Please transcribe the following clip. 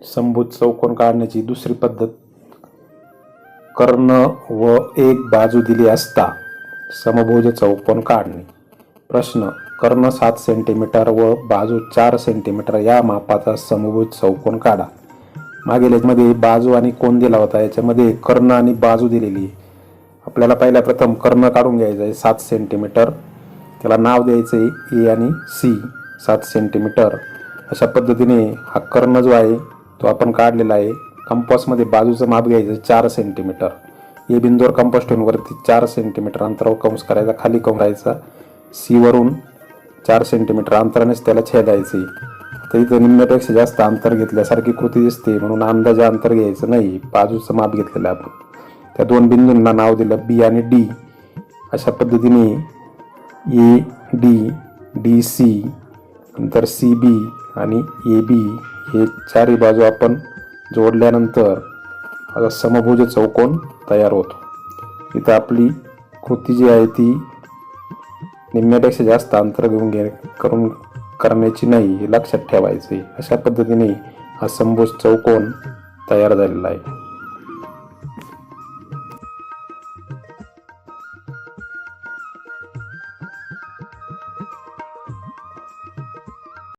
समभुज चौकोन काढण्याची दुसरी पद्धत कर्ण व एक बाजू दिली असता समभुज चौकोन काढणे. प्रश्न कर्ण सात सेंटीमीटर व बाजू चार सेंटीमीटर या मापाचा समभुज चौकोन काढा. मागील याच्यामध्ये बाजू आणि कोण दिला होता याच्यामध्ये कर्ण आणि बाजू दिलेली. आहे आपल्याला पहिल्या प्रथम कर्ण काढून घ्यायचं आहे सात सेंटीमीटर त्याला नाव द्यायचं आहे ए आणि सी सात सेंटीमीटर अशा पद्धतीने हा कर्ण जो आहे तो आपण काढलेला आहे. कंपासमध्ये बाजूचं माप घ्यायचं चार सेंटीमीटर ए बिंदूवर कंपास ठेवून वरती चार सेंटीमीटर अंतरावर कंस करायचा खाली कंस करायचा चार सेंटीमीटर अंतरानेच त्याला छेदायचे तर इथं निम्म्यापेक्षा जास्त अंतर घेतल्यासारखी कृती दिसते म्हणून अंदाजे अंतर घ्यायचं नाही. बाजूचं माप घेतलेलं आहे आपण. त्या दोन बिंदूंना नाव दिलं बी आणि डी अशा पद्धतीने ए डी डी सी नंतर सी बी आणि ए बी हे चारही बाजू आपण जोडल्यानंतर आता समभुज चौकोन तयार होतो. इथं आपली कृती जी आहे ती निम्म्यापेक्षा जास्त अंतर घेऊन घे करून करण्याची नाही हे लक्षात ठेवायचे अशा पद्धतीने हा समभुज चौकोन तयार झालेला आहे.